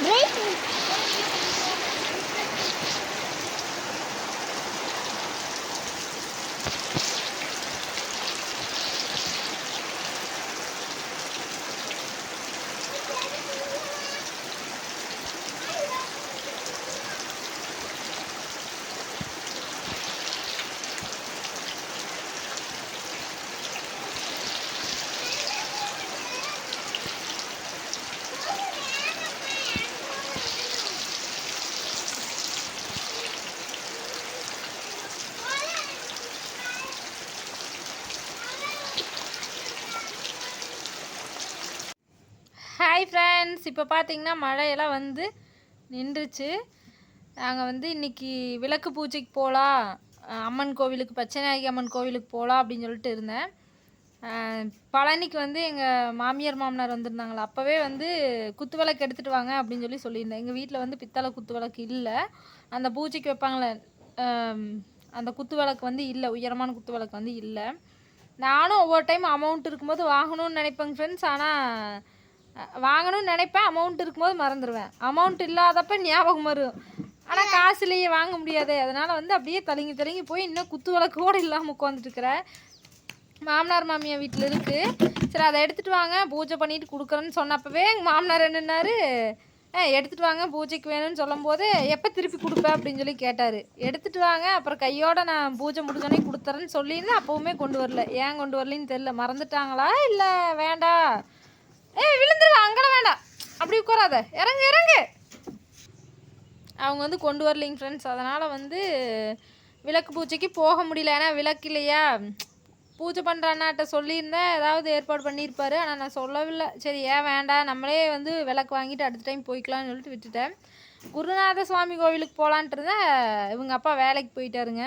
Vem. Hi friends இப்போ பார்த்தீங்கன்னா மழையெல்லாம் வந்து நின்றுச்சு. நாங்கள் வந்து இன்னைக்கு விளக்கு பூஜைக்கு போகலாம் அம்மன் கோவிலுக்கு பச்சைநாயகி அம்மன் கோவிலுக்கு போகலாம் அப்படின்னு சொல்லிட்டு இருந்தேன். பழனிக்கு வந்து எங்கள் மாமியார் மாமனார் வந்திருந்தாங்களா? அப்போவே வந்து குத்து விளக்கு எடுத்துகிட்டு வாங்க அப்படின்னு சொல்லி சொல்லியிருந்தேன். எங்கள் வீட்டில் வந்து பித்தளை குத்து விளக்கு இல்லை. அந்த பூஜைக்கு வைப்பாங்களே அந்த குத்து விளக்கு வந்து இல்லை. உயரமான குத்து விளக்கு வந்து இல்லை. நானும் ஒவ்வொரு டைம் அமௌண்ட் இருக்கும்போது வாங்கணும்னு நினைப்பேங்க ஃப்ரெண்ட்ஸ் ஆனால் வாங்கணும்னு நினைப்பேன் அமௌண்ட் இருக்கும்போது மறந்துடுவேன் அமௌண்ட் இல்லாதப்ப ஞாபகம் வரும். ஆனால் காசுலேயே வாங்க முடியாது. அதனால் வந்து அப்படியே தலங்கி தலங்கி போய் இன்னும் குத்து விளக்கு கூட இல்லாமல் உட்காந்துட்டுருக்குறேன் மாமனார் மாமியார் வீட்டில் இருக்குது சரி அதை எடுத்துகிட்டு வாங்க பூஜை பண்ணிட்டு கொடுக்குறேன்னு சொன்னப்பவே எங்கள் மாமனார் என்னன்னாரு எடுத்துகிட்டு வாங்க பூஜைக்கு வேணும்னு சொல்லும்போது எப்போ திருப்பி கொடுப்பேன் அப்படின்னு சொல்லி கேட்டார். எடுத்துகிட்டு வாங்க அப்புறம் கையோட நான் பூஜை முடிஞ்சோடனே கொடுத்துறேன்னு சொல்லியிருந்தேன் அப்போவுமே கொண்டு வரல. ஏன் கொண்டு வரலன்னு தெரில மறந்துட்டாங்களா இல்லை வேண்டாம்? ஏய் விழுந்துருவா அங்கெல்லாம் வேண்டாம் அப்படி உட்காராத. இறங்கு இறங்கு. அவங்க வந்து கொண்டு வரலைங்க ஃப்ரெண்ட்ஸ் அதனால் வந்து விளக்கு பூஜைக்கு போக முடியல. ஏன்னா விளக்கு இல்லையா? பூஜை பண்ணுற அண்ணாட்ட சொல்லியிருந்தேன் ஏதாவது ஏற்பாடு பண்ணியிருப்பாரு. ஆனால் நான் சொல்லவில்லை. சரி ஏன் வேண்டாம்? நம்மளே வந்து விளக்கு வாங்கிட்டு அடுத்த டைம் போய்க்கலாம்னு சொல்லிட்டு விட்டுட்டேன். குருநாத சுவாமி கோவிலுக்கு போகலான்ட்டு இருந்தேன் இவங்க அப்பா வேலைக்கு போயிட்டாருங்க.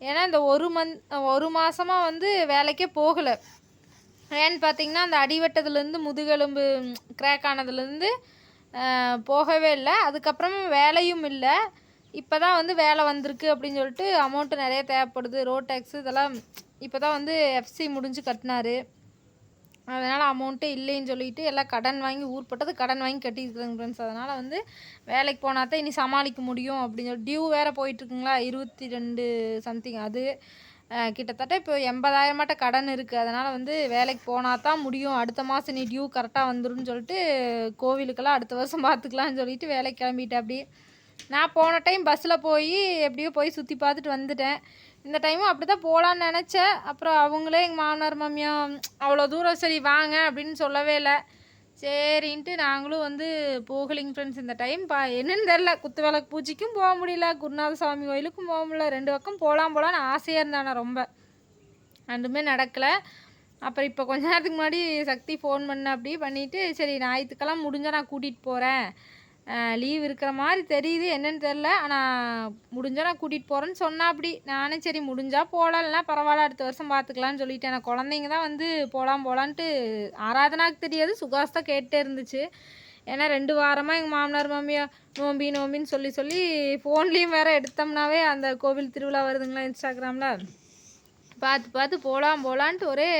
ஏன்னா இந்த ஒரு மந்த் ஒரு மாதமாக வந்து வேலைக்கே போகலை. ஏன்னு பார்த்தீங்கன்னா அந்த அடிவட்டத்துலேருந்து முதுகெலும்பு கிராக் ஆனதுலேருந்து போகவே இல்லை. அதுக்கப்புறம் வேலையும் இல்லை. இப்போ தான் வந்து வேலை வந்திருக்கு அப்படின்னு சொல்லிட்டு அமௌண்ட்டு நிறைய தேவைப்படுது. ரோட் டேக்ஸ் இதெல்லாம் இப்போ தான் வந்து எஃப்சி முடிஞ்சு கட்டினாரு. அதனால் அமௌண்ட்டே இல்லைன்னு சொல்லிட்டு எல்லாம் கடன் வாங்கி ஊர்பட்டது கடன் வாங்கி கட்டியிருக்குறாங்க ஃப்ரெண்ட்ஸ் அதனால் வந்து வேலைக்கு போனால் தான் இனி சமாளிக்க முடியும் அப்படின்னு சொல்லி டியூ வேறு போயிட்டுருக்குங்களா இருபத்தி ரெண்டு சம்திங் அது. கிட்டத்தட்ட இப்போ எண்பதாயிரமாட்ட கடன் இருக்குது அதனால் வந்து வேலைக்கு போனால் தான் முடியும். அடுத்த மாதம் நீ டியூ கரெக்டாக வந்துடும் சொல்லிட்டு கோவிலுக்கெல்லாம் அடுத்த வருஷம் பார்த்துக்கலாம்னு சொல்லிட்டு வேலைக்கு கிளம்பிட்டேன் அப்படி நான் போன டைம் பஸ்ஸில் போய் எப்படியோ போய் சுற்றி பார்த்துட்டு வந்துட்டேன். இந்த டைமும் அப்படி தான் போகலான்னு நினச்சேன். அப்புறம் அவங்களே எங்கள் மாமனார் மாமியா அவ்வளோ தூரம் சரி வாங்க அப்படின்னு சொல்லவே இல்லை. சரின்ட்டு நாங்களும் வந்து போகலிங்க ஃப்ரெண்ட்ஸ் இந்த டைம் பா என்னன்னு தெரில குத்து விளக்கு பூஜைக்கும் போக முடியல. குருநாத சுவாமி கோயிலுக்கும் போக முடியல. ரெண்டு பக்கம் போகலாம் போகலான்னு ஆசையாக இருந்தானே ரொம்ப. ரெண்டுமே நடக்கலை. அப்புறம் இப்போ கொஞ்ச நேரத்துக்கு முன்னாடி சக்தி ஃபோன் பண்ண அப்படியே பண்ணிவிட்டு சரி ஞாயிற்றுக்கெல்லாம் முடிஞ்சால் நான் கூட்டிகிட்டு போகிறேன் லீவ் இருக்கிற மாதிரி தெரியுது. என்னன்னு தெரில ஆனால் முடிஞ்சால் நான் கூட்டிகிட்டு போகிறேன்னு சொன்னா அப்படி. நானும் சரி முடிஞ்சால் போகலாம் இல்லைனா பரவாயில்ல அடுத்த வருஷம் பார்த்துக்கலான்னு சொல்லிட்டேன். நான் குழந்தைங்க தான் வந்து போகலாம் போகலான்ட்டு ஆராதனாக்கு தெரியாது. சுகாஸ் தான் கேட்டே இருந்துச்சு. ஏன்னா ரெண்டு வாரமாக எங்கள் மாமனார் மாமியா நோம்பி நோம்பின்னு சொல்லி சொல்லி ஃபோன்லேயும் வேறு எடுத்தோம்னாவே அந்த கோவில் திருவிழா வருதுங்களா இன்ஸ்டாகிராமில். பார்த்து பார்த்து போகலாம் போகலான்ட்டு ஒரே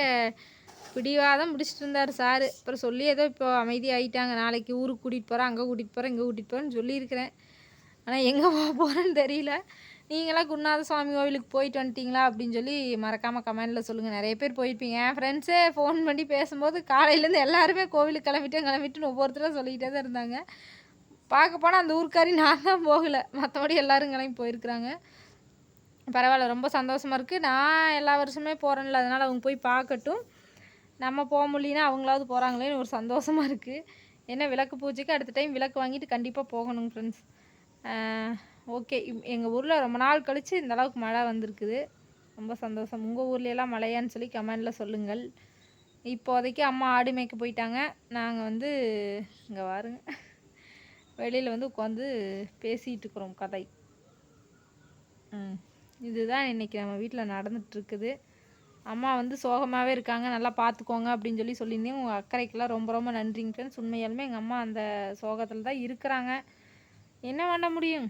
பிடிவாதம் முடிச்சிட்டு இருந்தார் சார். அப்புறம் சொல்லி ஏதோ இப்போ அமைதியாகிட்டாங்க நாளைக்கு ஊருக்கு கூட்டிகிட்டு போகிறேன் அங்கே கூட்டிகிட்டு போகிறேன் இங்கே கூட்டிகிட்டு போகிறேன்னு சொல்லியிருக்கிறேன். ஆனால் எங்கே போக போகிறேன்னு தெரியல. நீங்களாம் குருநாத சுவாமி கோவிலுக்கு போயிட்டு வந்துட்டீங்களா அப்படின்னு சொல்லி மறக்காமல் கமெண்டில் சொல்லுங்கள் நிறைய பேர் போயிருப்பீங்க. என் ஃப்ரெண்ட்ஸே ஃபோன் பண்ணி பேசும்போது காலையிலேருந்து எல்லாருமே கோவிலுக்கு கிளம்பிட்டேன் கிளம்பிட்டுன்னு ஒவ்வொருத்தரும் சொல்லிக்கிட்டே தான் இருந்தாங்க. பார்க்க போனால் அந்த ஊருக்காரி நான் தான் போகலை. மற்றபடி எல்லோரும் கிளம்பி போயிருக்கிறாங்க. பரவாயில்ல ரொம்ப சந்தோஷமாக இருக்குது நான் எல்லா வருஷமே போகிறேன்ல அதனால் அவங்க போய் பார்க்கட்டும். நம்ம போக முடியலன்னா அவங்களாவது போகிறாங்களேன்னு ஒரு சந்தோஷமாக இருக்குது ஏன்னா விளக்கு பூஜைக்கு அடுத்த டைம் விளக்கு வாங்கிட்டு கண்டிப்பாக போகணுங்க ஃப்ரெண்ட்ஸ் ஓகே எங்கள் ஊரில் ரொம்ப நாள் கழித்து இந்த அளவுக்கு மழை வந்திருக்குது. ரொம்ப சந்தோஷம். உங்கள் ஊர்லெலாம் மழையான்னு சொல்லி கமெண்டில் சொல்லுங்கள். இப்போதைக்கு அம்மா ஆடு மேய்க்க போயிட்டாங்க. நாங்கள் வந்து இங்கே வாருங்க. வெளியில் வந்து உட்காந்து பேசிகிட்டு இருக்கிறோம் கதை. ம் இதுதான் இன்றைக்கி நம்ம வீட்டில் நடந்துகிட்ருக்குது அம்மா வந்து சோகமாகவே இருக்காங்க நல்லா பார்த்துக்கோங்க அப்படின்னு சொல்லி சொல்லியிருந்தேன். உங்கள் அக்கறைக்கெல்லாம் ரொம்ப ரொம்ப நன்றிங்க ஃப்ரெண்ட்ஸ் உண்மையாலுமே எங்கள் அம்மா அந்த சோகத்தில் தான் இருக்கிறாங்க. என்ன பண்ண முடியும்?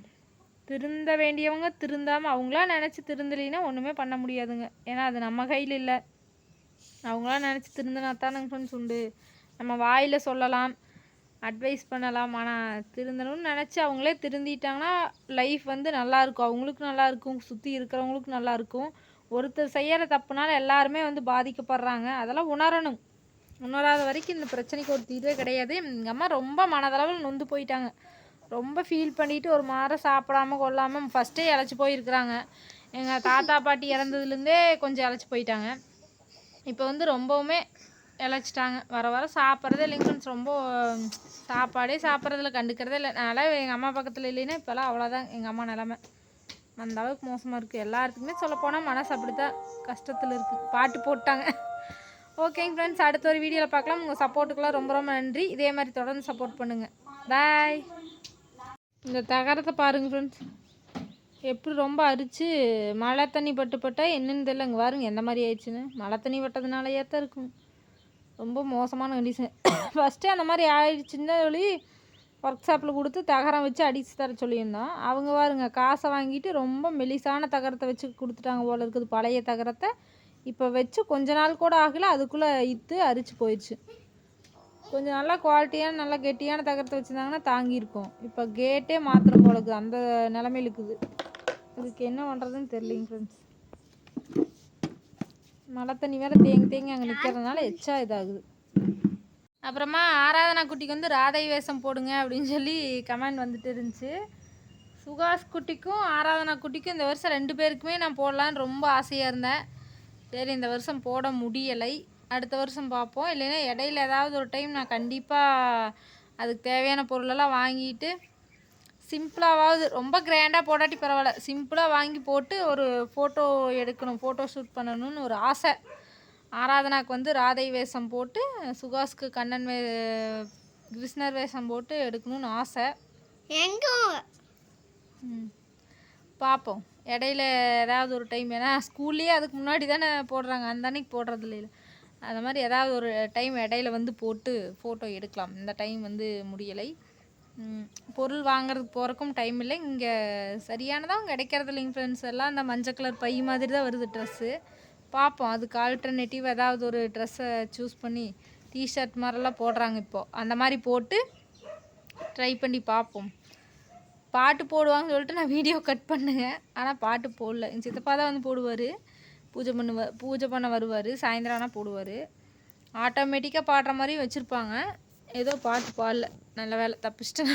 திருந்த வேண்டியவங்க திருந்தாமல் அவங்களா நினச்சி திருந்தலைன்னா ஒன்றுமே பண்ண முடியாதுங்க. ஏன்னா அது நம்ம கையில் இல்லை. அவங்களா நினச்சி திருந்தினா தானங்க ஃப்ரெண்ட்ஸ் உண்டு. நம்ம வாயில் சொல்லலாம் அட்வைஸ் பண்ணலாம். ஆனால் திருந்தணும்னு நினச்சி அவங்களே திருந்திட்டாங்கன்னா லைஃப் வந்து நல்லாயிருக்கும் அவங்களுக்கு அவங்களுக்கும் சுற்றி இருக்கிறவங்களுக்கும் நல்லாயிருக்கும் ஒருத்தர் செய்கிற தப்புனால எல்லாருமே வந்து பாதிக்கப்படுறாங்க. அதெல்லாம் உணரணும். உணராத வரைக்கும் இந்த பிரச்சனைக்கு ஒரு தீர்வே கிடையாது. எங்கள் அம்மா ரொம்ப மனதளவில் நொந்து போயிட்டாங்க. ரொம்ப ஃபீல் பண்ணிட்டு ஒரு மாதம் சாப்பிடாம கொள்ளாமல் ஃபஸ்ட்டே இழைச்சி போயிருக்கிறாங்க. எங்கள் தாத்தா பாட்டி இறந்ததுலேருந்தே கொஞ்சம் இழைச்சி போயிட்டாங்க. இப்போ வந்து ரொம்பவுமே இழைச்சிட்டாங்க. வர வர சாப்பிட்றதே இல்லைங்க ரொம்ப சாப்பாடே சாப்பிட்றதுல கண்டுக்கிறதே இல்லை. அதனால் எங்கள் அம்மா பக்கத்தில் இல்லைன்னா இப்போல்லாம் அவ்வளோதான் எங்கள் அம்மா நிலமை. அந்த அளவுக்கு மோசமாக இருக்குது எல்லாத்துக்குமே சொல்லப்போனால் மனசு அப்படித்தான் கஷ்டத்தில் இருக்குது பாட்டு போட்டாங்க. ஓகேங்க ஃப்ரெண்ட்ஸ் அடுத்த ஒரு வீடியோவில் பார்க்கலாம் உங்கள் சப்போர்ட்டுக்கெல்லாம் ரொம்ப ரொம்ப நன்றி. இதே மாதிரி தொடர்ந்து சப்போர்ட் பண்ணுங்கள் பாய் இந்த தகரத்தை பாருங்கள் ஃப்ரெண்ட்ஸ் எப்படி ரொம்ப அரித்து மழை தண்ணி பட்டு பட்டால் என்னென்னு தெரியல. இங்கே பாருங்க எந்த மாதிரி ஆயிடுச்சுன்னு. மழை தண்ணி பட்டதுனாலயே தான் இருக்கும். ரொம்ப மோசமான கண்டிஷன் ஃபஸ்ட்டு அந்த மாதிரி ஆயிடுச்சுன்னா சொல்லி ஒர்க் ஷாப்பில் கொடுத்து தகரம் வச்சு அடித்து தர சொல்லியிருந்தோம். அவங்க பாருங்க காசை வாங்கிட்டு ரொம்ப மெலிசான தகரத்தை வச்சு கொடுத்துட்டாங்க போல இருக்குது. பழைய தகரத்தை இப்போ வச்சு கொஞ்ச நாள் கூட ஆகல அதுக்குள்ளே இத்து அரிச்சு போயிடுச்சு. கொஞ்சம் நல்லா குவாலிட்டியான நல்லா கெட்டியான தகரத்தை வச்சுருந்தாங்கன்னா தாங்கியிருக்கும். இப்போ கேட்டே மாத்திரம் போல இருக்குது. அந்த நிலமையில இருக்குது. இதுக்கு என்ன பண்ணுறதுன்னு தெரியலிங்க ஃப்ரெண்ட்ஸ் மழை தண்ணி வேறு தேங்கி தேங்கி அங்கே நிற்கிறதுனால எச்சா இதாகுது. அப்புறமா ஆராதனா குட்டிக்கு வந்து ராதை வேஷம் போடுங்க அப்படின்னு சொல்லி கமெண்ட் வந்துட்டு இருந்துச்சு. சுகாஷ் குட்டிக்கும் ஆராதனா குட்டிக்கும் இந்த வருஷம் ரெண்டு பேருக்குமே நான் போடலான்னு ரொம்ப ஆசையாக இருந்தேன். சரி இந்த வருஷம் போட முடியலை. அடுத்த வருஷம் பார்ப்போம். இல்லைன்னா இடையில ஏதாவது ஒரு டைம் நான் கண்டிப்பாக அதுக்கு தேவையான பொருளெல்லாம் வாங்கிட்டு சிம்பிளாவது ரொம்ப கிராண்டாக போடாட்டி பரவாயில்ல. சிம்பிளாக வாங்கி போட்டு ஒரு ஃபோட்டோ எடுக்கணும் ஃபோட்டோ ஷூட் பண்ணணும்னு ஒரு ஆசை. ஆராதனாக்கு வந்து ராதை வேஷம் போட்டு சுகாஷ்க்கு கண்ணன் வே கிருஷ்ணர் வேஷம் போட்டு எடுக்கணும்னு ஆசை. பார்ப்போம் இடையில ஏதாவது ஒரு டைம் ஏன்னா ஸ்கூல்லேயே அதுக்கு முன்னாடி தானே போடுறாங்க. அந்த அன்னைக்கு போடுறது இல்லை அந்த மாதிரி ஏதாவது ஒரு டைம் இடையில வந்து போட்டு ஃபோட்டோ எடுக்கலாம். இந்த டைம் வந்து முடியலை. பொருள் வாங்குறதுக்கு போகிறக்கும் டைம் இல்லை. இங்கே சரியானதாக கிடைக்கிறது இல்லைங்க ஃப்ரெண்ட்ஸ் எல்லாம் அந்த மஞ்சள் கலர் பை மாதிரி தான் வருது ட்ரெஸ்ஸு பார்ப்போம் அதுக்கு ஆல்டர்னேட்டிவ் ஏதாவது ஒரு ட்ரெஸ்ஸை சூஸ் பண்ணி டிஷர்ட் மாதிரிலாம் போடுறாங்க இப்போது அந்த மாதிரி போட்டு ட்ரை பண்ணி பார்ப்போம் பாட்டு போடுவாங்கன்னு சொல்லிட்டு நான் வீடியோ கட் பண்ணுங்க. ஆனால் பாட்டு போடல. எங்கள் சித்தப்பா தான் வந்து போடுவார். பூஜை பண்ணுவ பூஜை பண்ண வருவார். சாயந்தரம் ஆனால் போடுவார். ஆட்டோமேட்டிக்காக பாடுற மாதிரியும் வச்சுருப்பாங்க. ஏதோ பாட்டு பாடல. நல்ல வேலை. தப்பிச்சிட்டேன்.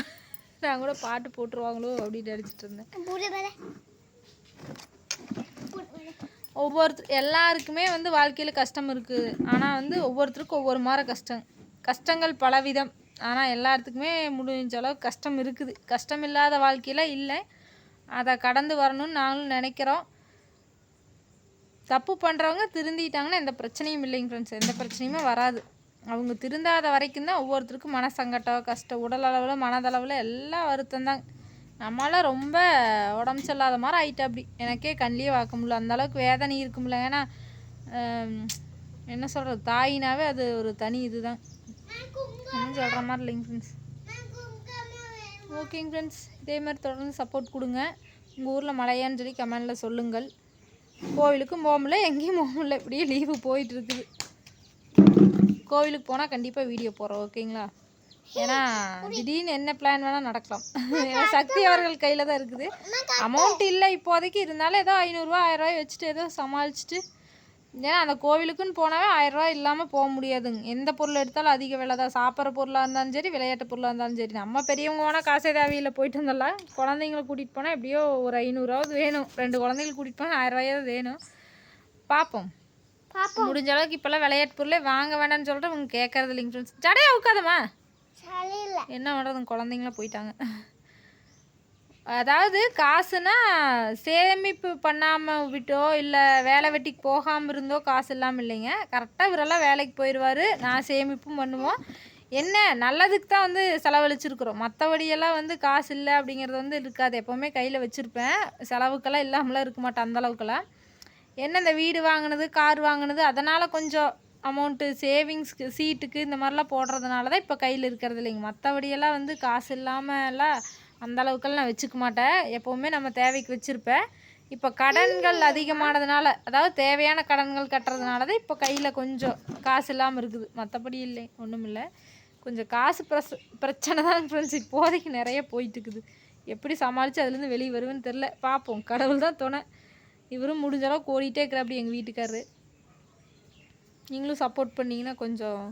நான் கூட பாட்டு போட்டுருவாங்களோ அப்படின்னு நினச்சிட்டு இருந்தேன். ஒவ்வொருத்தர் எல்லாருக்குமே வந்து வாழ்க்கையில் கஷ்டம் இருக்குது ஆனால் வந்து ஒவ்வொருத்தருக்கும் ஒவ்வொரு மாதிரி கஷ்டம். கஷ்டங்கள் பலவிதம். ஆனால் எல்லாத்துக்குமே முடிஞ்ச அளவுக்கு கஷ்டம் இருக்குது. கஷ்டம் இல்லாத வாழ்க்கையில் இல்லை. அதை கடந்து வரணும்னு நாங்களும் நினைக்கிறோம். தப்பு பண்ணுறவங்க திருந்திட்டாங்கன்னா எந்த பிரச்சனையும் இல்லைங்க ஃப்ரெண்ட்ஸ் எந்த பிரச்சனையுமே வராது. அவங்க திருந்தாத வரைக்கும் தான் ஒவ்வொருத்தருக்கும் மனசங்கட்டம் கஷ்டம் உடல் அளவில் மனதளவில் எல்லா வருத்தம் தான். நம்மளாம் ரொம்ப உடம்பு சரியில்லாத மாதிரி ஆயிட்டா அப்படி. எனக்கே கண்ணிலே பார்க்க முடியல. அந்த அளவுக்கு வேதனை இருக்கும்ல ஏன்னா என்ன சொல்கிறது தாயினாவே அது ஒரு தனி இதுதான். ஒன்றும் சொல்கிற மாதிரி இல்லைங்க ஃப்ரெண்ட்ஸ் ஓகேங்க ஃப்ரெண்ட்ஸ் இதே மாதிரி தொடர்ந்து சப்போர்ட் கொடுங்க. உங்கள் ஊரில் மழையான்னு சொல்லி கமெண்டில் சொல்லுங்கள். கோவிலுக்கும் போக முடியல. எங்கேயும் போக முடியல. இப்படியே லீவு போயிட்டுருக்குது கோவிலுக்கு போனால் கண்டிப்பாக வீடியோ போடுறோம். ஓகேங்களா ஏன்னா திடீர்னு என்ன பிளான் வேணால் நடக்கலாம். ஏன்னா சக்தி அவர்கள் கையில் தான் இருக்குது. அமௌண்ட் இல்லை இப்போதைக்கு. இருந்தாலும் ஏதோ ஐநூறுரூவா ஆயிரரூவாய் வச்சுட்டு ஏதோ சமாளிச்சுட்டு ஏன்னா அந்த கோவிலுக்குன்னு போனாவே ஆயிரரூவா இல்லாமல் போக முடியாதுங்க. எந்த பொருள் எடுத்தாலும் அதிக விலை தான். சாப்பிட்ற பொருளாக இருந்தாலும் சரி விளையாட்டு பொருளாக இருந்தாலும் சரி. நம்ம பெரியவங்க போனால் காசே தேவையில்லை போயிட்டு வந்துடலாம் குழந்தைங்கள கூட்டிகிட்டு போனால் எப்படியோ ஒரு ஐநூறுரூவாவது வேணும். ரெண்டு குழந்தைங்கள கூட்டிகிட்டு போனால் ஆயிரரூவாயாவது வேணும். பார்ப்போம் முடிஞ்ச அளவுக்கு இப்போல்லாம் விளையாட்டு பொருளே வாங்க வேண்டாம்னு சொல்லிட்டு அவங்க கேட்கறது இல்லைங்க ஃப்ரெண்ட்ஸ் ஜடையா உட்காதம்மா என்ன பண்ணுறது குழந்தைங்களாம் போயிட்டாங்க. அதாவது காசுனா சேமிப்பு பண்ணாமல் விட்டோ இல்லை வேலை வெட்டிக்கு போகாமல் இருந்தோ காசு இல்லாமல் இல்லைங்க. கரெக்டாக இவரெல்லாம் வேலைக்கு போயிடுவார் நான் சேமிப்பும் பண்ணுவோம். என்ன? நல்லதுக்கு தான் வந்து செலவழிச்சிருக்கிறோம். மற்றபடியெல்லாம் வந்து காசு இல்லை அப்படிங்கிறது வந்து இருக்காது. எப்போவுமே கையில் வச்சுருப்பேன். செலவுக்கெல்லாம் இல்லாமலாம் இருக்க மாட்டேன் அந்த அளவுக்கெல்லாம். என்ன இந்த வீடு வாங்கினது கார் வாங்கினது அதனால் கொஞ்சம் அமௌண்ட்டு சேவிங்ஸ்க்கு சீட்டுக்கு இந்த மாதிரிலாம் போடுறதுனால தான் இப்போ கையில் இருக்கிறது இல்லைங்க. மற்றபடியெல்லாம் வந்து காசு இல்லாமலாம் அந்த அளவுக்கெல்லாம் நான் வச்சுக்க மாட்டேன். எப்போவுமே நம்ம தேவைக்கு வச்சுருப்பேன். இப்போ கடன்கள் அதிகமானதுனால அதாவது தேவையான கடன்கள் கட்டுறதுனால தான் இப்போ கையில் கொஞ்சம் காசு இல்லாமல் இருக்குது. மற்றபடி இல்லை ஒன்றும் இல்லை. கொஞ்சம் காசு பிரச பிரச்சனை தான் ஃப்ரெண்ட்ஸ் இப்போதைக்கு நிறைய போயிட்டுருக்குது. எப்படி சமாளித்து அதுலேருந்து வெளியே வருவேன்னு தெரில பார்ப்போம் கடவுள் தான் துணை. இவரும் முடிஞ்ச அளவுக்கு இருக்கிற இருக்கிறாப்படி எங்கள் வீட்டுக்காரரு. நீங்களும் சப்போர்ட் பண்ணிங்கன்னா கொஞ்சம்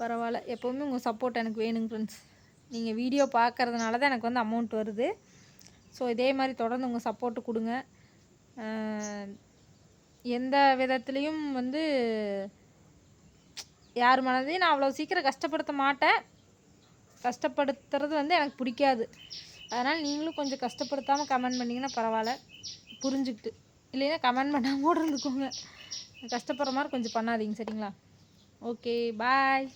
பரவாயில்ல. எப்போவுமே உங்கள் சப்போர்ட் எனக்கு வேணுங்க ஃப்ரெண்ட்ஸ் நீங்கள் வீடியோ பார்க்கறதுனால தான் எனக்கு வந்து அமௌண்ட் வருது. ஸோ இதே மாதிரி தொடர்ந்து உங்கள் சப்போர்ட்டு கொடுங்க. எந்த விதத்துலேயும் வந்து யார் மனதையும் நான் அவ்வளோ சீக்கிரம் கஷ்டப்படுத்த மாட்டேன். கஷ்டப்படுத்துறது வந்து எனக்கு பிடிக்காது. அதனால் நீங்களும் கொஞ்சம் கஷ்டப்படுத்தாமல் கமெண்ட் பண்ணிங்கன்னா பரவாயில்ல. புரிஞ்சுக்கிட்டு. இல்லைன்னா கமெண்ட் பண்ணாமல் கூட இருந்துக்கோங்க. கஷ்டப்படுற மாதிரி கொஞ்சம் பண்ணாதீங்க சரிங்களா? Okay bye